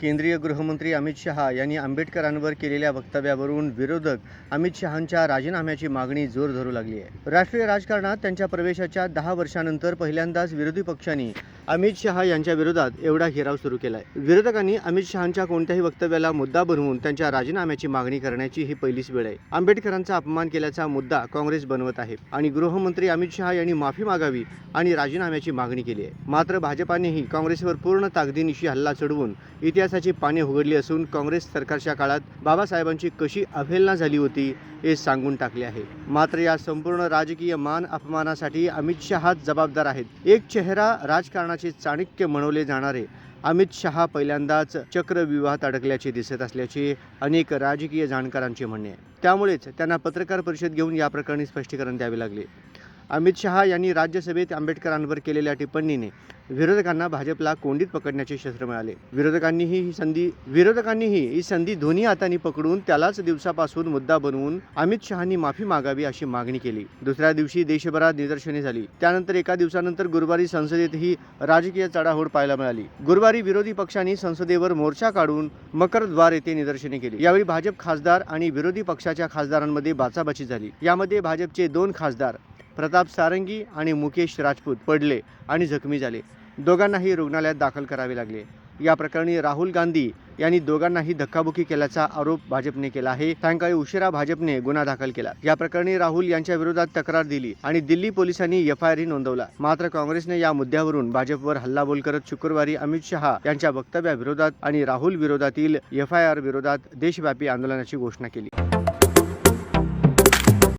केंद्रीय गृहमंत्री अमित शहा यांनी आंबेडकरांवर केलेल्या वक्तव्यावरून विरोधक अमित शहांच्या राजीनाम्याची मागणी जोर धरू लागली आहे. राष्ट्रीय राजकारणात त्यांच्या प्रवेशाच्या दहा वर्षानंतर पहिल्यांदाच विरोधी पक्षांनी अमित शहा यांच्या विरोधात एवढा घेराव सुरू केलाय. विरोधकांनी अमित शहांच्या कोणत्याही वक्तव्याला मुद्दा बनवून त्यांच्या राजीनाम्याची मागणी करण्याची ही पहिलीच वेळ आहे. आंबेडकरांचा अपमान केल्याचा मुद्दा काँग्रेस बनवत आहे आणि गृहमंत्री अमित शहा यांनी माफी मागावी आणि राजीनाम्याची मागणी केली आहे. मात्र भाजपानेही काँग्रेसवर पूर्ण ताकदीनिशी हल्ला चढवून इतिहास इतिहासाची पाने उघडली असून काँग्रेस सरकारच्या काळात बाबासाहेबांची कशी अवहेलना झाली होती हे सांगून टाकले आहे. मात्र या संपूर्ण राजकीय मान अपमानासाठी अमित शहाच जबाबदार आहेत. एक चेहरा राजकारणाचे चाणक्य म्हणवले जाणारे अमित शहा पहिल्यांदाच चक्रविवाहात अडकल्याचे दिसत असल्याचे अनेक राजकीय जाणकारांचे म्हणणे आहे. त्यामुळेच त्यांना पत्रकार परिषद घेऊन या प्रकरणी स्पष्टीकरण द्यावे लागले. अमित शहा यांनी राज्यसभेत आंबेडकरांवर केलेल्या टिप्पणीने विरोधकांना भाजपला कोंडीत पकडण्याचे शस्त्र मिळाले. विरोधकांनीही ही संधी विरोधकांनीही ही संधी दोन्ही हातांनी पकडून त्यालाच दिवसापासून मुद्दा बनवून अमित शहांनी माफी मागावी अशी मागणी केली. दुसऱ्या दिवशी देशभरात निदर्शने झाली. त्यानंतर एका दिवसानंतर गुरुवारी संसदेतही राजकीय चढाओढ पाहायला मिळाली. गुरुवारी विरोधी पक्षांनी संसदेवर मोर्चा काढून मकरद्वार येथे निदर्शने केली. यावेळी भाजप खासदार आणि विरोधी पक्षाच्या खासदारांमध्ये बाचाबाची झाली. यामध्ये भाजपचे दोन खासदार प्रताप सारंगी आणि मुकेश राजपूत पडले आणि जखमी झाले. दोघांनाही रुग्णालयात दाखल करावे लागले. या प्रकरणी राहुल गांधी यांनी दोघांनाही धक्काबुक्की केल्याचा आरोप भाजपने केला आहे. सायंकाळी उशिरा भाजपने गुन्हा दाखल केला. या प्रकरणी राहुल यांच्या विरोधात तक्रार दिली आणि दिल्ली पोलिसांनी एफ आय आर नोंदवला. मात्र काँग्रेसने या मुद्द्यावरून भाजपवर हल्लाबोल करत शुक्रवारी अमित शहा यांच्या वक्तव्याविरोधात आणि राहुल विरोधातील एफ आय आर विरोधात देशव्यापी आंदोलनाची घोषणा केली.